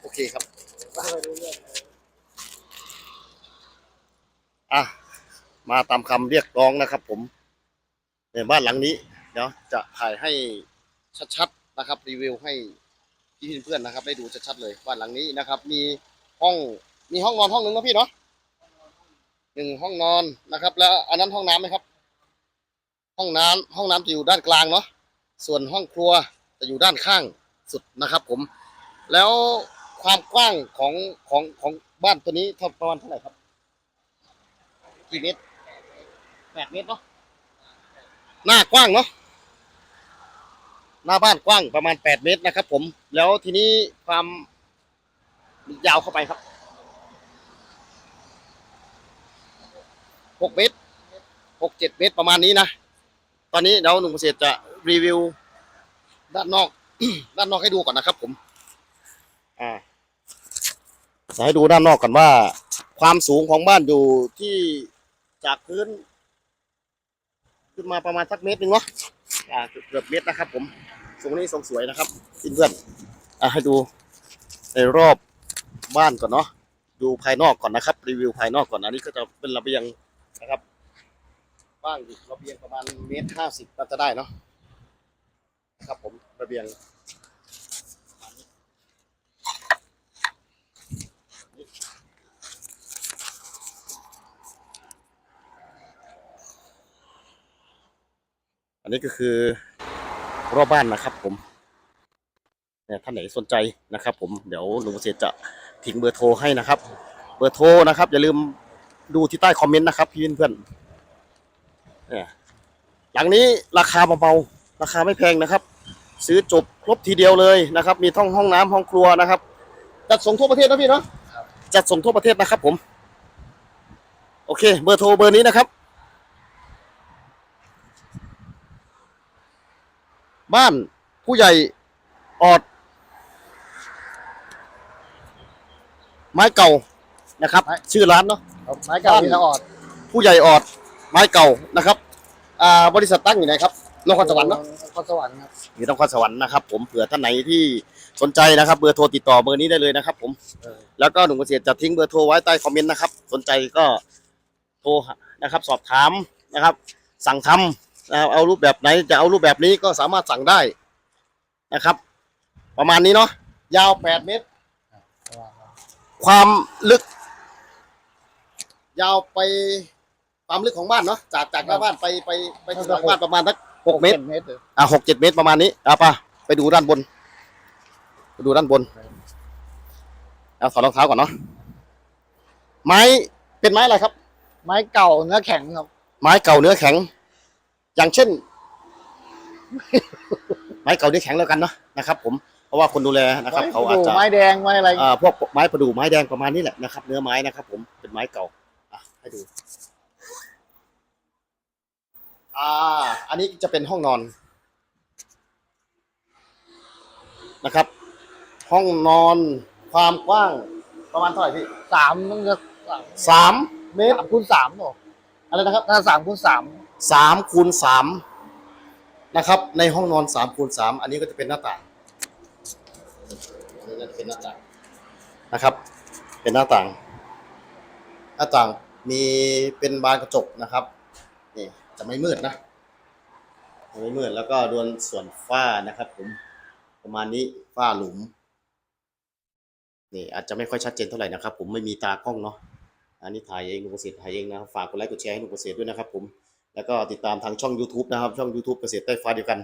โอเคครับอะมาตามคำเรียกร้องนะครับผมในบ้านหลังนี้ เดี๋ยวจะถ่ายให้ชัดๆนะครับ รีวิวให้พี่เพื่อนๆนะครับ ได้ดูชัดๆเลยบ้านหลังนี้นะครับ มีห้องมีห้องนอนห้องหนึ่งนะพี่เนาะหนึ่งห้องนอนนะครับ แล้วอันนั้นห้องน้ำไหมครับ ห้องน้ำห้องน้ำจะอยู่ด้านกลางเนาะส่วนห้องครัวจะอยู่ด้านข้างสุดนะครับ ผม แล้ว ความกว้างของของของบ้านตัวนี้เท่าประมาณเท่าไหร่ครับ กี่เมตรแปดเมตรเนาะหน้ากว้างเนาะหน้าบ้านกว้างประมาณแปดเมตรนะครับ ผม แล้วทีนี้ความยาวเข้าไปครับหกเมตรหกเจ็ดเมตรประมาณนี้นะ ตอนนี้เดี๋ยวหนุ่มเกษตรจะรีวิว ด้านนอก ด้านนอกให้ดูก่อนนะครับผม อ่า จะให้ดูด้านนอกก่อนว่า ความสูงของบ้านอยู่ที่จากพื้น ขึ้นมาประมาณสักเมตรหนึ่งเนาะอ่าเกือบเมตรนะครับ ผมสูงนี้ทรงสวยนะครับเพื่อนๆอ่าให้ดูในรอบบ้านก่อนเนาะดูภายนอกก่อนนะครับ รีวิวภายนอกก่อนอันนี้ก็จะเป็นระเบียงนะครับบ้างอยู่ระเบียงประมาณเมตรห้าสิบก็จะได้เนาะครับผมระเบียง นนี้ก็คือรอบบ้านนะครับ ผมเนี่ยท่านไหนสนใจนะครับ ผมเดี๋ยวลุงเกษตรจะทิ้งเบอร์โทรให้นะครับ เบอร์โทรนะครับ อย่าลืมดูที่ใต้คอมเมนต์นะครับพี่เพื่อนๆเนี่ยหลังนี้ราคาเบาๆราคาไม่แพงนะครับ ซื้อจบครบทีเดียวเลยนะครับ มีทั้งห้องน้ำห้องครัวนะครับจัดส่งทั่วประเทศนะพี่เนาะจัดส่งทั่วประเทศนะครับ ผม โอเค เบอร์โทรเบอร์นี้นะครับ บ้านผู้ใหญ่ออด ไม้เก่านะครับ ชื่อร้านเนาะครับไม้เก่ามีทางออดผู้ใหญ่ออด ไม้เก่านะครับ อ่าบริษัทตั้งอยู่ไหนครับนครสวรรค์เนาะนครสวรรค์ครับอยู่นครสวรรค์นะครับ ผมเผื่อท่านไหนที่สนใจนะครับ เบอร์โทรติดต่อเบอร์นี้ได้เลยนะครับ ผม เออแล้วก็หนุ่มเกษตรจะทิ้งเบอร์โทรไว้ใต้คอมเมนต์นะครับ สนใจก็โทรนะครับ สอบถามนะครับ สั่งทำนะครับ เอารูปแบบไหนจะเอารูปแบบนี้ก็สามารถสั่งได้นะครับ ประมาณนี้เนาะยาวแปดเมตร ความลึก ยาวไปความลึกของบ้านเนาะจากจากหน้าบ้านไปไปไปถึงหลังบ้านประมาณสักหกเมตรเมตรเลยอะหกเจ็ดเมตรประมาณนี้เอาป่ะไปดูด้านบนไปดูด้านบนเอาถอดรองเท้าก่อนเนาะไม้เป็นไม้อะไรครับ ไม้เก่าเนื้อแข็งครับ ไม้เก่าเนื้อแข็ง อย่างเช่น ไม้เก่าเนื้อแข็งแล้วกันเนาะนะครับ ผมเพราะว่าคนดูแลนะครับ เขาอาจจะไม้แดงไม้อะไรอ่าพวกไม้ประดู่ไม้แดงประมาณนี้แหละนะครับ เนื้อไม้นะครับ ผมเป็นไม้เก่าอะให้ดูอ่า อันนี้จะเป็นห้องนอนนะครับ ห้องนอนความกว้างประมาณเท่าไหร่พี่สามมันจะสามสามเมตรสามคูณสามหรออะไรนะครับถ้าสามคูณสาม สามคูณสามนะครับ ในห้องนอนสามคูณสามอันนี้ก็จะเป็นหน้าต่างอันนี้ก็จะเป็นหน้าต่างนะครับ เป็นหน้าต่าง หน้าต่างมีเป็นบานกระจกนะครับนี่จะไม่มืดนะจะไม่มืดแล้วก็ดวนส่วนฝ้านะครับ ผมประมาณนี้ฝ้าหลุมนี่อาจจะไม่ค่อยชัดเจนเท่าไหร่นะครับ ผมไม่มีตากล้องเนาะอันนี้ถ่ายเองลุงเกษตรถ่ายเองนะฝากกดไลค์กดแชร์ให้ลุงเกษตรด้วยนะครับ ผม แล้วก็ติดตามทางช่อง YouTube นะครับ ช่อง YouTube เกษตรใต้ฟ้าเดียวกัน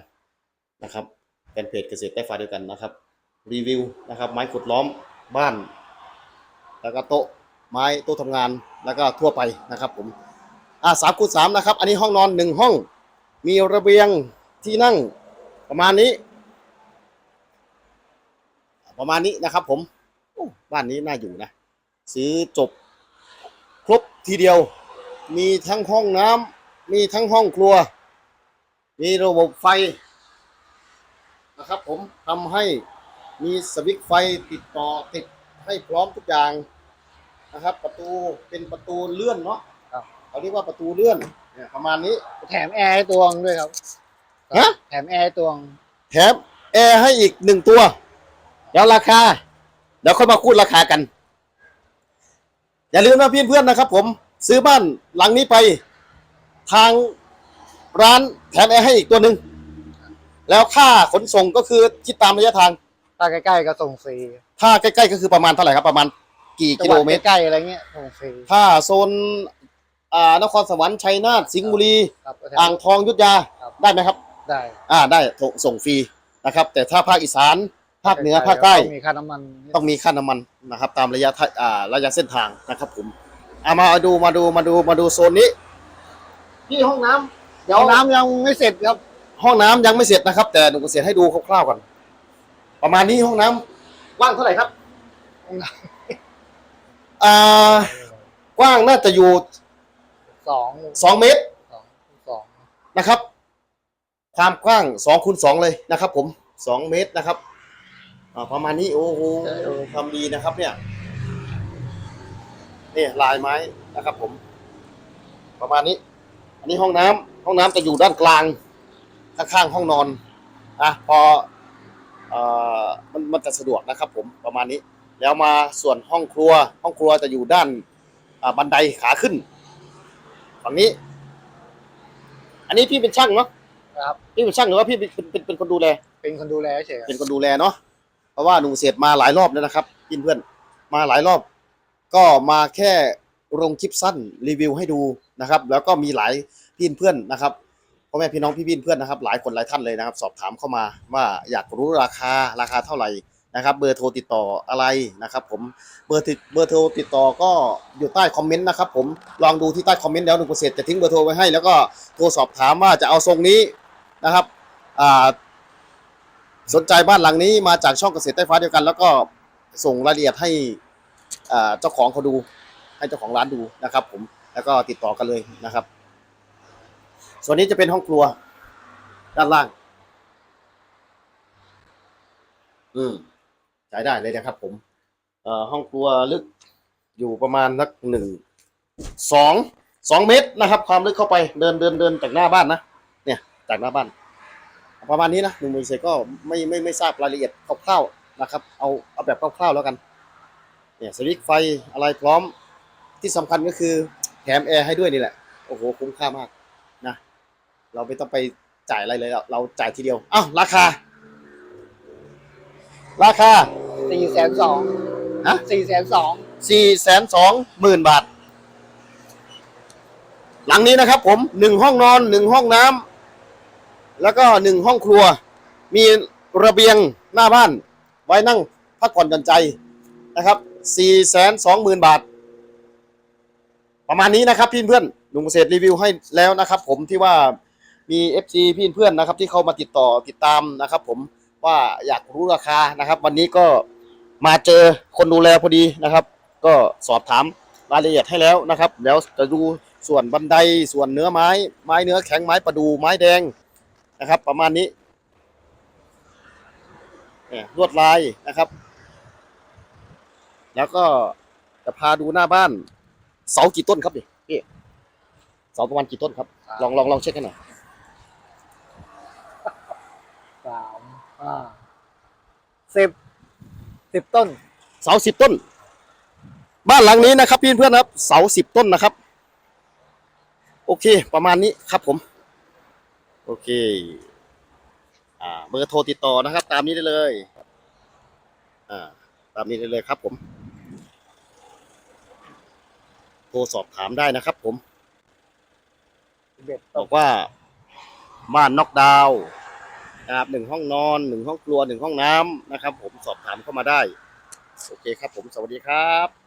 นะครับแฟนเพจเกษตรใต้ฟ้าเดียวกันนะครับ รีวิวนะครับ ไม้ขุดล้อมบ้าน แล้วก็โต๊ะไม้โต๊ะทำงานแล้วก็ทั่วไปนะครับผมอ่าสามคูณสามนะครับ อันนี้ห้องนอนหนึ่งห้อง มีระเบียงที่นั่งประมาณนี้ ประมาณนี้นะครับผมบ้านนี้น่าอยู่นะ ซื้อจบครบทีเดียว มีทั้งห้องน้ำ มีทั้งห้องครัว มีระบบไฟนะครับผมทำให้มีสวิตช์ไฟติดต่อติดให้พร้อมทุกอย่างนะครับ ประตูเป็นประตูเลื่อนเนาะเขาเรียกว่าประตูเลื่อนเนี่ยประมาณนี้ แถมแอร์ให้ตัวงด้วยครับ ฮะ แถมแอร์ให้ตัวง แถมแอร์ให้อีกหนึ่งตัว แล้วราคาแล้วค่อยมาคูดราคากัน อย่าลืมนะพี่เพื่อนๆนะครับผม ซื้อบ้านหลังนี้ไป ทางร้านแถมแอร์ให้อีกตัวหนึ่งแล้วค่าขนส่งก็คือคิดตามระยะทาง ถ้าใกล้ๆก็ส่งฟรีถ้าใกล้ๆก็คือประมาณเท่าไหร่ครับ ประมาณกี่กิโลเมตรจังหวัดใกล้ๆอะไรเงี้ยส่งฟรีถ้าโซนอ่านครสวรรค์ชัยนาทสิงห์บุรี ครับอ่างทองยุทธยาครับ ได้ไหมครับ ได้อ่าได้ส่งส่งฟรีนะครับ แต่ถ้าภาคอีสานภาคเหนือภาคใต้ต้องมีค่าน้ำมันต้องมีค่าน้ำมันนะครับ ตามระยะทะอ่าระยะเส้นทางนะครับผมเอามาดูมาดูมาดูมาดูโซนนี้ ที่ห้องน้ำเดี๋ยวห้องน้ำยังไม่เสร็จครับ ห้องน้ำยังไม่เสร็จนะครับ แต่หนูเกษตรให้ดูคร่าวๆก่อน ประมาณนี้ห้องน้ำกว้างเท่าไหร่ครับห้องน้อ่ากว้างน่าจะอยู่สองสองเมตรสองสองนะครับ ความกว้างสองคูณสองเลยนะครับ ผมสองเมตรนะครับอ่าประมาณนี้โอ้โหทำดีนะครับ เนี่ยนี่ลายไม้นะครับ ผม ประมาณนี้อั นนี้ห้องน้ำห้องน้ำจะอยู่ด้านกลางข้างๆห้องนอนอะพอเอ่อมันมันจะสะดวกนะครับ ผมประมาณนี้ แล้วมาส่วนห้องครัว ห้องครัวจะอยู่ด้านอ่าบันไดขาขึ้นฝั่งนี้ อันนี้พี่เป็นช่างเนาะนะครับพี่เป็นช่างหรือว่าพี่เป็นเป็นเป็นเป็นคนดูแล เป็นคนดูแลเฉยๆครับเป็นคนดูแลเนาะเพราะว่าหนุ่มเสียดมาหลายรอบแล้วนะครับพี่เพื่อนมาหลายรอบ ก็มาแค่ ลงคลิปสั้นรีวิวให้ดูนะครับ แล้วก็มีหลายพี่เพื่อนนะครับพ่อแม่พี่น้องพี่พี่เพื่อนนะครับ หลายคนหลายท่านเลยนะครับ สอบถามเข้ามาว่าอยากรู้ราคาราคาเท่าไหร่นะครับ เบอร์โทรติดต่ออะไรนะครับ ผมเบอร์ติดเบอร์โทรติดต่อก็อยู่ใต้คอมเมนต์นะครับ ผมลองดูที่ใต้คอมเมนต์แล้วหนุ่มเกษตรจะทิ้งเบอร์โทรไว้ให้ แล้วก็โทรสอบถามว่าจะเอาทรงนี้นะครับอ่าสนใจบ้านหลังนี้มาจากช่องเกษตรใต้ฟ้าเดียวกัน แล้วก็ส่งรายละเอียดให้อ่าเจ้าของเขาดู ให้เจ้าของร้านดูนะครับ ผมแล้วก็ติดต่อกันเลยนะครับ ส่วนนี้จะเป็นห้องครัว ด้านล่าง อืมใช้ได้เลยนะครับ ผมเอ่อห้องครัวลึกอยู่ประมาณสักหนึ่งสองสองเมตรนะครับ ความลึกเข้าไปเดินเดินเดินจากหน้าบ้านนะเนี่ยจากหน้าบ้าน ประมาณนี้นะหนุ่มมือเซก็ไม่ไม่ไม่ทราบรายละเอียดคร่าวๆนะครับ เอาเอาแบบคร่าวๆแล้วกัน เนี่ยสวิตช์ไฟอะไรพร้อม ที่สำคัญก็คือแถมแอร์ให้ด้วยนี่แหละ โอ้โห คุ้มค่ามากนะ เราไม่ต้องไปจ่ายอะไรเลยเราเราจ่ายทีเดียวอ้าวราคา ราคาสี่แสนสองฮะสี่แสนสองสี่แสนสองหมื่นบาท หลังนี้นะครับผมหนึ่งห้องนอนหนึ่งห้องน้ำแล้วก็หนึ่งห้องครัว มีระเบียงหน้าบ้าน ไว้นั่งพักผ่อนหย่อนใจนะครับสี่แสนสองหมื่นบาท ประมาณนี้นะครับพี่เพื่อนหนุ่มเกษตรรีวิวให้แล้วนะครับ ผมที่ว่ามี FC พี่เพื่อนนะครับที่เข้ามาติดต่อติดตามนะครับ ผมว่าอยากรู้ราคานะครับ วันนี้ก็มาเจอคนดูแลพอดีนะครับ ก็สอบถามรายละเอียดให้แล้วนะครับ แล้วจะดูส่วนบันไดส่วนเนื้อไม้ ไม้เนื้อแข็งไม้ประดูไม้แดงนะครับ ประมาณนี้เนี่ยลวดลายนะครับ แล้วก็จะพาดูหน้าบ้าน เสากี่ต้นครับนี่พี่เสาประมาณกี่ต้นครับ ลองลองลองเช็คกันหน่อยสามห้าสิบสิบต้น เสาสิบต้น บ้านหลังนี้นะครับพี่เพื่อนครับ เสาสิบต้นนะครับ โอเค ประมาณนี้ครับผม โอเค อ่าเบอร์โทรติดต่อนะครับ ตามนี้ได้เลย อ่า ตามนี้ได้เลยครับผม โท รสอบถามได้นะครับผมเบ็ดบต้อนกว่าบ้านน็อกดาวน์นะครับหนึ่งห้องนอนหนึ่งห้องครัวหนึ่งห้องน้ำนะครับ ผมสอบถามเข้ามาได้ โอเคครับผมสวัสดีครับ